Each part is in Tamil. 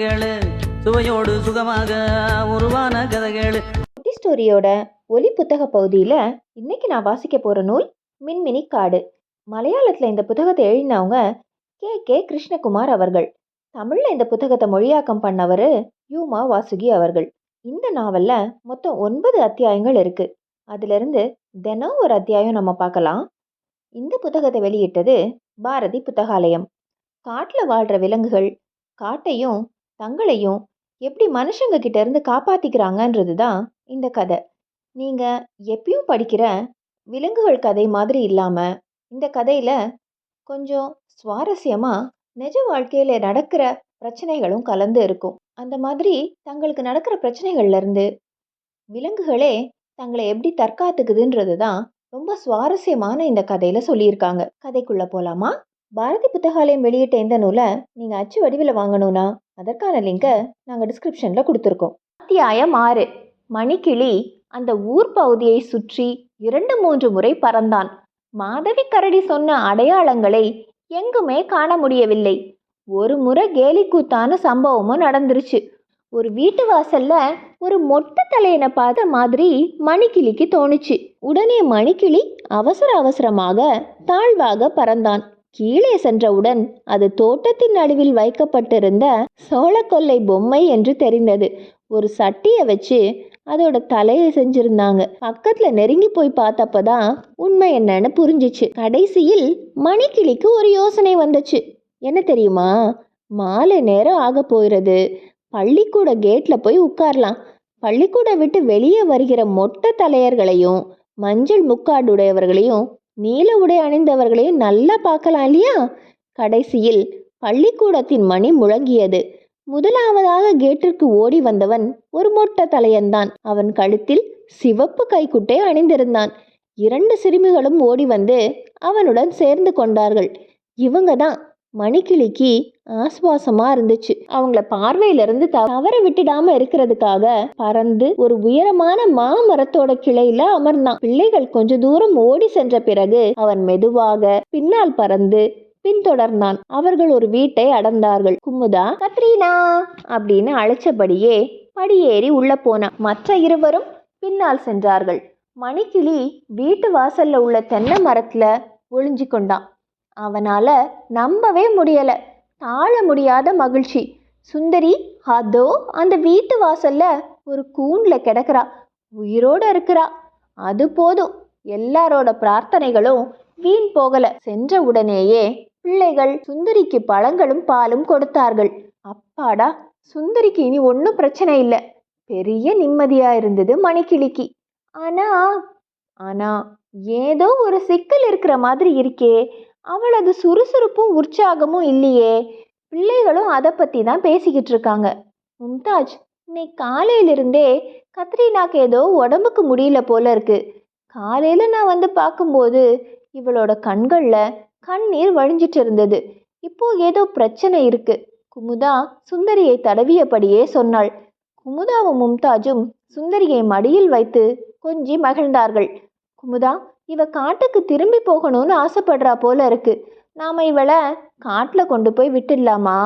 கதைகள் சுவையோடு சுகமாக உருவான கதைகள். குட்டி ஸ்டோரியோட ஒலி புத்தக பகுதியில் இன்னைக்கு நான் வாசிக்க போகிற நூல் மின்மினி காடு. மலையாளத்தில் இந்த புத்தகத்தை எழுதினவங்க கே. கே. கிருஷ்ணகுமார் அவர்கள். தமிழில் இந்த புத்தகத்தை மொழியாக்கம் பண்ணவர் யூமா வாசுகி அவர்கள். இந்த நாவலில் மொத்தம் ஒன்பது அத்தியாயங்கள் இருக்குது அதிலிருந்து தினம் ஒரு அத்தியாயம் நம்ம பார்க்கலாம். இந்த புத்தகத்தை வெளியிட்டது பாரதி புத்தகாலயம். காட்டில் வாழ்கிற விலங்குகள் காட்டையும் தங்களையும் எப்படி மனுஷங்க கிட்ட இருந்து காப்பாத்திக்கிறாங்கன்றது தான் இந்த கதை. நீங்கள் எப்பயும் படிக்கிற விலங்குகள் கதை மாதிரி இல்லாமல் இந்த கதையில் கொஞ்சம் சுவாரஸ்யமாக நிஜ வாழ்க்கையில் நடக்கிற பிரச்சனைகளும் கலந்து இருக்கும். அந்த மாதிரி தங்களுக்கு நடக்கிற பிரச்சனைகள்ல இருந்து விலங்குகளே தங்களை எப்படி தற்காத்துக்குதுன்றது தான் ரொம்ப சுவாரஸ்யமான இந்த கதையில் சொல்லியிருக்காங்க. கதைக்குள்ளே போகலாமா பாரதி புத்தகாலயம் வெளியிட்ட இந்த நூலை நீங்கள் அச்சு வடிவில் வாங்கணும்னா அதற்கான லிங்கை நாங்கள் டிஸ்கிரிப்ஷனில் கொடுத்துருக்கோம். அத்தியாயம் ஆறு. மணிக்கிளி அந்த ஊர் பகுதியை சுற்றி இரண்டு மூன்று முறை பறந்தான். மாதவி கரடி சொன்ன அடையாளங்களை எங்குமே காண முடியவில்லை. ஒரு முறை கேலிக்கூத்தான சம்பவமும் நடந்துருச்சு. ஒரு வீட்டு வாசல்ல ஒரு மொட்டை தலையனை பார்த்த மாதிரி மணிக்கிளிக்கு தோணுச்சு. உடனே மணிக்கிளி அவசர அவசரமாக தாழ்வாக பறந்தான். கீழே சென்றவுடன் அது தோட்டத்தின் நடுவில் வைக்கப்பட்டிருந்த சோளக்கொல்லை பொம்மை என்று தெரிந்தது. ஒரு சட்டியை வச்சு அதோட தலையை செஞ்சிருந்தாங்க. பக்கத்துல நெருங்கி போய் பார்த்தப்பதான் உண்மை என்னன்னு புரிஞ்சிச்சு. கடைசியில் மணிக்கிளிக்கு ஒரு யோசனை வந்துச்சு. என்ன தெரியுமா? மாலை நேரம் ஆக போயிறது. பள்ளிக்கூட கேட்ல போய் உட்காரலாம். பள்ளிக்கூட விட்டு வெளியே வருகிற மொட்டை தலையர்களையும் மஞ்சள் முக்காடுடையவர்களையும் நீல உடை அணிந்தவர்களை நல்லா பார்க்கலாம் இல்லையா? கடைசியில் பள்ளிக்கூடத்தின் மணி முழங்கியது. முதலாவதாக கேட்டிற்கு ஓடி வந்தவன் ஒரு மொட்டை தலையன்தான். அவன் கழுத்தில் சிவப்பு கைக்குட்டை அணிந்திருந்தான். இரண்டு சிறுமிகளும் ஓடி வந்து அவனுடன் சேர்ந்து கொண்டார்கள். இவங்க தான் மணிக்கிளிக்கு ஆஸ்வாசமா இருந்துச்சு. அவங்கள பார்வையில இருந்து தவற விட்டுடாம இருக்கிறதுக்காக பறந்து ஒரு உயரமான மாமரத்தோட கிளையில அமர்ந்தான். பிள்ளைகள் கொஞ்ச தூரம் ஓடி சென்ற பிறகு அவன் மெதுவாக பின்னால் பறந்து பின்தொடர்ந்தான். அவர்கள் ஒரு வீட்டை அடர்ந்தார்கள். குமுதா கத்ரீனா? அப்படின்னு அழைச்சபடியே படியேறி உள்ள போனான். மற்ற இருவரும் பின்னால் சென்றார்கள். மணிக்கிளி வீட்டு வாசல்ல உள்ள தென்னை மரத்துல ஒளிஞ்சு கொண்டான் அவனால் நம்பவே முடியலை. தாழ முடியாத மகிழ்ச்சி. சுந்தரி அதோ அந்த வீட்டு வாசல்ல ஒரு கூண்ல கிடக்குறா. உயிரோட இருக்கிறா. அது போதும். எல்லாரோட பிரார்த்தனைகளும் வீண் போகல. சென்ற உடனேயே பிள்ளைகள் சுந்தரிக்கு பழங்களும் பாலும் கொடுத்தார்கள். அப்பாடா! சுந்தரிக்கு இனி ஒன்றும் பிரச்சனை இல்லை. பெரிய நிம்மதியா இருந்தது மணிக்கிளிக்கு. ஆனா ஆனா ஏதோ ஒரு சிக்கல் இருக்கிற மாதிரி இருக்கே. அவளது சுறுசுறுப்பும் உற்சாகமும் இல்லையே. பிள்ளைகளும் அதை பற்றி தான் பேசிக்கிட்டு இருக்காங்க. மும்தாஜ் இன்னைக்கு காலையிலிருந்தே கத்ரீனாக்கு ஏதோ உடம்புக்கு முடியல போல இருக்கு. காலையில் நான் வந்து பார்க்கும்போது இவளோட கண்களில் கண்ணீர் வழிஞ்சிட்டு இருந்தது. இப்போ ஏதோ பிரச்சனை இருக்கு. குமுதா சுந்தரியை தடவியபடியே சொன்னாள். குமுதாவும் மும்தாஜும் சுந்தரியை மடியில் வைத்து கொஞ்சி மகிழ்ந்தார்கள். குமுதா இவ காட்டுக்கு திரும்பி போகணும்னு ஆசைப்படுறா போல இருக்கு. நாம இவளை காட்டில் கொண்டு போய் விட்டுடலாமா?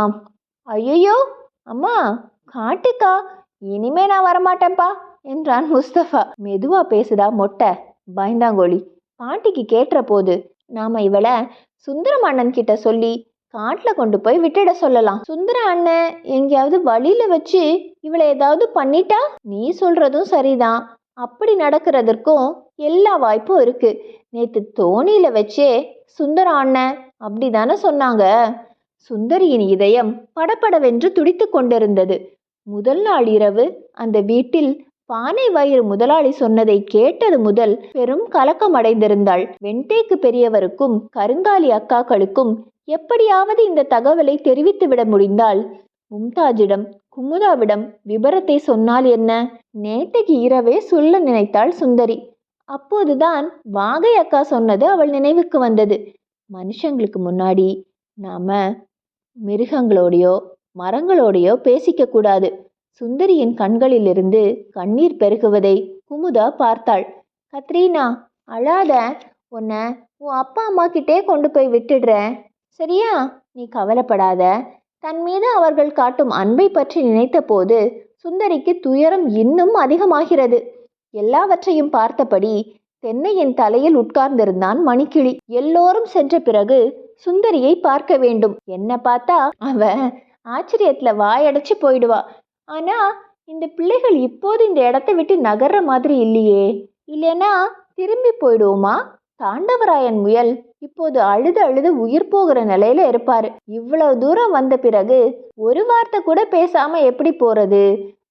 ஐயோ அம்மா காட்டுக்கா. இனிமே நான் வரமாட்டேன்ப்பா என்றான் முஸ்தபா. மெதுவா பேசுதா மொட்டை. பயந்தாங்கோழி பாட்டிக்கு கேட்டுற போது நாம இவளை சுந்தரம் அண்ணன் கிட்ட சொல்லி காட்டில் கொண்டு போய் விட்டுட சொல்லலாம். சுந்தர அண்ணன் எங்கேயாவது வழியில வச்சு இவளை ஏதாவது பண்ணிட்டா? நீ சொல்றதும் சரிதான். அப்படி நடக்கிறதற்கும் எல்லா வாய்ப்பும் இருக்கு. நேத்து தோணியில வச்சே சுந்தர அண்ணன் அப்படிதானே சொன்னாங்க. சுந்தரியின் இதயம் படப்படவென்று துடித்து கொண்டிருந்தது. முதல் நாள் இரவு அந்த வீட்டில் பானை வயிறு முதலாளி சொன்னதை கேட்டது முதல் பெரும் கலக்கம் அடைந்திருந்தாள். வெண்டேக்கு பெரியவருக்கும் கருங்காலி அக்காக்களுக்கும் எப்படியாவது இந்த தகவலை தெரிவித்துவிட முடிந்தால் மும்தாஜிடம் குமுதாவிடம் விபரத்தை சொன்னால் என்ன? நேற்றைக்கு இரவே சொல்ல நினைத்தாள் சுந்தரி. அப்போதுதான் வாகை அக்கா சொன்னது அவள் நினைவுக்கு வந்தது. மனுஷங்களுக்கு முன்னாடி நாம மிருகங்களோடையோ மரங்களோடையோ பேசிக்க கூடாது. சுந்தரியின் கண்களிலிருந்து கண்ணீர் பெருகுவதை குமுதா பார்த்தாள். கத்ரீனா அழாத. உன்னை உன் அப்பா அம்மா கிட்டே கொண்டு போய் விட்டுடுறேன். சரியா? நீ கவலைப்படாத. தன் மீது அவர்கள் காட்டும் அன்பை பற்றி நினைத்தபோது சுந்தரிக்கு துயரம் இன்னும் அதிகமாகிறது. எல்லாவற்றையும் பார்த்தபடி தென்னையின் தலையில் உட்கார்ந்திருந்தான் மணிக்கிளி. எல்லோரும் சென்ற பிறகு சுந்தரியை பார்க்க வேண்டும். என்ன பார்த்தா அவ ஆச்சரியத்துல வாயடைச்சு போயிடுவா. ஆனா இந்த பிள்ளைகள் இப்போது இந்த இடத்த விட்டு நகர்ற மாதிரி இல்லையே. இல்லைன்னா திரும்பி போயிடுவோமா? தாண்டவராயன் முயல் இப்போது அழுது அழுது உயிர் போகிற நிலையில இருப்பாரு. இவ்வளவு தூரம் வந்த பிறகு ஒரு வார்த்தை கூட பேசாம எப்படி போறது?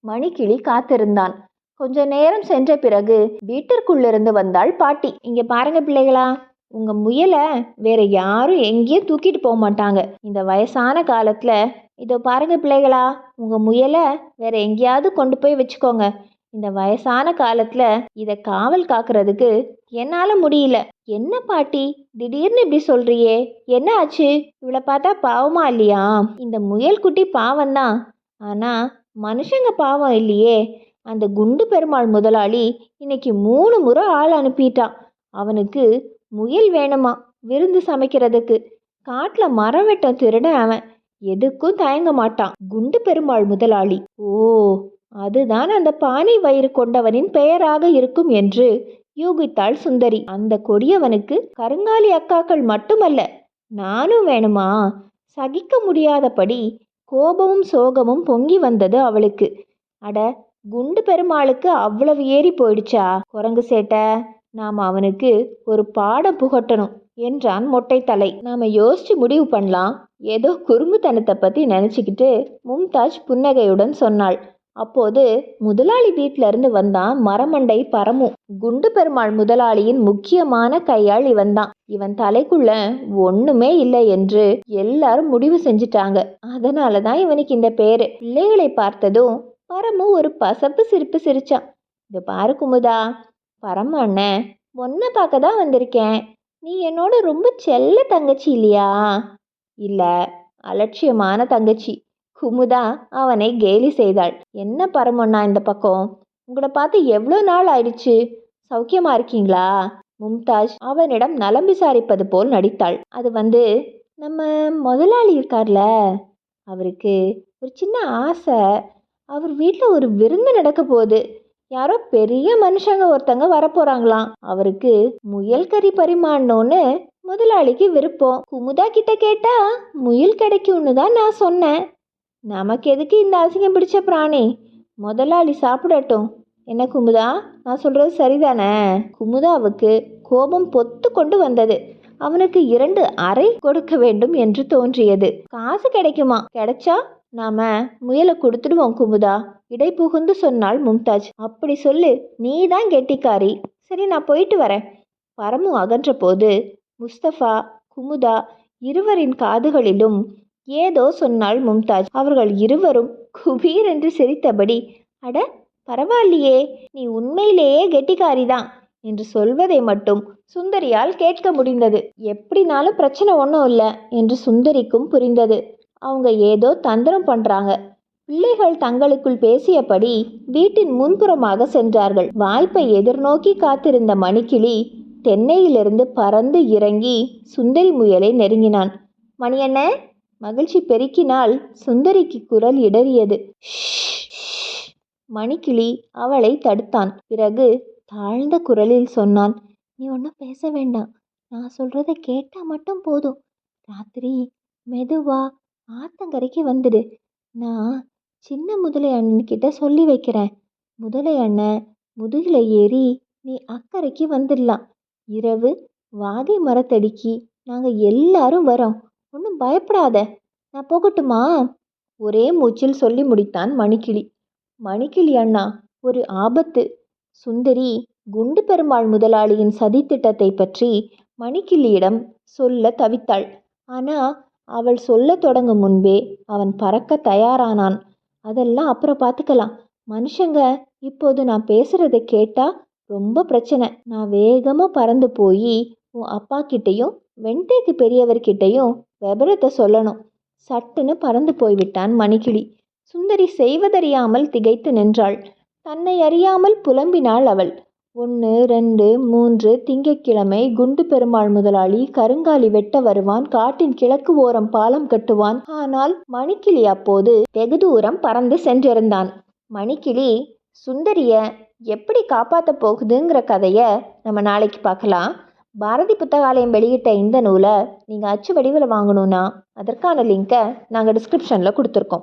மணிக்கிளி காத்திருந்தான். கொஞ்ச நேரம் சென்ற பிறகு வீட்டிற்குள்ளிருந்து வந்தாள் பாட்டி. இங்க பாருங்க பிள்ளைகளா உங்க முயலை வேற யாரும் எங்கேயும் தூக்கிட்டு போக மாட்டாங்க. இந்த வயசான காலத்துல இதோ பாருங்க பிள்ளைகளா உங்க முயலை வேற எங்கேயாவது கொண்டு போய் வச்சுக்கோங்க. இந்த வயசான காலத்துல இத காவல் காக்குறதுக்கு என்னால முடியல. என்ன பாட்டி? திடீர்னு இப்படி சொல்றியே. என்ன ஆச்சு? இவளை பார்த்தா பாவமா இல்லையா? இந்த முயல் குட்டி பாவம்தான் ஆனா மனுஷங்க பாவம் இல்லையே. அந்த குண்டு பெருமாள் முதலாளி இன்னைக்கு மூணு முறை ஆள் அனுப்பிட்டான் அவனுக்கு முயல் வேணுமா? விருந்து சமைக்கிறதுக்கு. காட்டுல மரம் வெட்டம் திருடன் அவன். எதுக்கும் தயங்க மாட்டான். குண்டு பெருமாள் முதலாளி. ஓ அதுதான் அந்த பானை வயிறு கொண்டவனின் பெயராக இருக்கும் என்று யூகித்தாள் சுந்தரி. அந்த கொடியவனுக்கு கருங்காலி அக்காக்கள் மட்டுமல்ல நானும் வேணுமா? சகிக்க முடியாதபடி கோபமும் சோகமும் பொங்கி வந்தது அவளுக்கு. அட குண்டு பெருமாளுக்கு அவ்வளவு ஏறி போயிடுச்சா? குரங்கு சேட்டை நாம் அவனுக்கு ஒரு பாடம் புகட்டணும் என்றான் மொட்டை தலை நாம யோசிச்சு முடிவு பண்ணலாம். ஏதோ குறும்புத்தனத்தை பத்தி நினைச்சுக்கிட்டு மும்தாஜ் புன்னகையுடன் சொன்னாள். அப்போது முதலாளி வீட்ல இருந்து வந்தான் மரமண்டை பரமு. குண்டு பெருமாள் முதலாளியின் முக்கியமான கையாள் இவன்தான். இவன் தலைக்குள்ள ஒண்ணுமே இல்லை என்று எல்லாரும் முடிவு செஞ்சுட்டாங்க. அதனால தான் இவனுக்கு இந்த பேரு. பிள்ளைகளை பார்த்ததும் பரமு ஒரு பசப்பு சிரிப்பு சிரிச்சான். இது பாரு குமுதா பரம அண்ணன் உன்னை பார்க்க தான் வந்திருக்கேன். நீ என்னோட ரொம்ப செல்ல தங்கச்சி இல்லையா? இல்லை அலட்சியமான தங்கச்சி. குமுதா அவனை கேலி செய்தாள். என்ன பரமண்ணா இந்த பக்கம்? உங்களை பார்த்து எவ்வளோ நாள் ஆயிடுச்சு? சௌக்கியமா இருக்கீங்களா? மும்தாஜ் அவனிடம் நலம் விசாரிப்பது போல் நடித்தாள். அது வந்து நம்ம முதலாளி இருக்கார்ல அவருக்கு ஒரு சின்ன ஆசை. அவர் வீட்டில் ஒரு விருந்து நடக்க போகுது. யாரோ பெரிய மனுஷங்க ஒருத்தங்க வரப்போறாங்களாம் அவருக்கு முயல் கறி பரிமாறணும்னு முதலாளிக்கு விருப்பம். குமுதா கிட்ட கேட்டா முயல் கிடைக்கும்னு தான் நான் சொன்னேன். நமக்கு எதுக்கு இந்த அசிங்கம் பிடிச்ச பிராணி? முதலாளி சாப்பிடட்டும். என்ன குமுதா? நான் சொல்கிறது சரிதானே? குமுதாவுக்கு கோபம் பொத்து கொண்டு வந்தது. அவனுக்கு இரண்டு அறை கொடுக்க வேண்டும் என்று தோன்றியது. காசு கிடைக்குமா? கிடைச்சா நாம முயலை கொடுத்துடுவோம் குமுதா. இடை புகுந்து சொன்னாள் மும்தாஜ். அப்படி சொல்லு நீ தான் கெட்டிக்காரி. சரி நான் போயிட்டு வரேன். பரமு அகன்ற போது முஸ்தபா குமுதா இருவரின் காதுகளிலும் ஏதோ சொன்னாள் மும்தாஜ். அவர்கள் இருவரும் குபீர் என்று சிரித்தபடி அட பரவாயில்லையே நீ உண்மையிலேயே கெட்டிக்காரிதான் என்று சொல்வதை மட்டும் சுந்தரியால் கேட்க முடிந்தது. எப்படினாலும் பிரச்சனை ஒன்றும் இல்லை என்று சுந்தரிக்கும் புரிந்தது. அவங்க ஏதோ தந்திரம் பண்றாங்க. பிள்ளைகள் தங்களுக்குள் பேசியபடி வீட்டின் முன்புறமாக சென்றார்கள். வாய்ப்பை எதிர்நோக்கி காத்திருந்த மணிக்கிளி தென்னையிலிருந்து பறந்து இறங்கி சுந்தரி முயலை நெருங்கினான். மணியண்ணே மகிழ்ச்சி பெருக்கினால் சுந்தரிக்கு குரல் இடறியது. ஷ்." மணிக்கிளி அவளை தடுத்தான். பிறகு தாழ்ந்த குரலில் சொன்னான் நீ ஒன்றும் பேச வேண்டாம். நான் சொல்கிறத கேட்டால் மட்டும் போதும். ராத்திரி மெதுவா ஆத்தங்கரைக்கு வந்துடு. நான் சின்ன முதலை அண்ணன்கிட்ட சொல்லி வைக்கிறேன். முதலை அண்ணன் முதுகில் ஏறி நீ அக்கறைக்கு வந்துடலாம். இரவு வாகை மரத்தடிக்கு நாங்கள் எல்லாரும் வரோம். ஒன்றும் பயப்படாத. நான் போகட்டுமா? ஒரே மூச்சில் சொல்லி முடித்தான் மணிக்கிளி. மணிக்கிளி அண்ணா ஒரு ஆபத்து. சுந்தரி குண்டு பெருமாள் முதலாளியின் சதித்திட்டத்தை பற்றி மணிக்கிளியிடம் சொல்ல தவித்தாள். ஆனால் அவள் சொல்ல தொடங்கும் முன்பே அவன் பறக்க தயாரானான். அதெல்லாம் அப்புறம் பார்த்துக்கலாம் மனுஷங்க இப்போது நான் பேசுறத கேட்டா ரொம்ப பிரச்சனை. நான் வேகமாக பறந்து போய் உன் அப்பா கிட்டேயும் வெண்டேக்கு பெரியவர்கிட்டையும் விபரத்தை சொல்லணும். சட்டுன்னு பறந்து போய்விட்டான் மணிக்கிளி. சுந்தரி செய்வதறியாமல் திகைத்து நின்றாள். தன்னை அறியாமல் புலம்பினாள் அவள். ஒன்று ரெண்டு மூன்று திங்கட்கிழமை குண்டு பெருமாள் முதலாளி கருங்காலி வெட்ட வருவான் காட்டின் கிழக்கு ஓரம் பாலம் கட்டுவான். ஆனால் மணிக்கிளி அப்போது வெகு தூரம் பறந்து சென்றிருந்தான். மணிக்கிளி சுந்தரிய எப்படி காப்பாற்ற போகுதுங்கிற கதையை நம்ம நாளைக்கு பார்க்கலாம். பாரதி புத்தகாலயம் வெளியிட்ட இந்த நூலை நீங்கள் அச்சு வடிவில் வாங்கணும்னா அதற்கான லிங்க்கை நாங்கள் டிஸ்கிரிப்ஷனில் கொடுத்துருக்கோம்.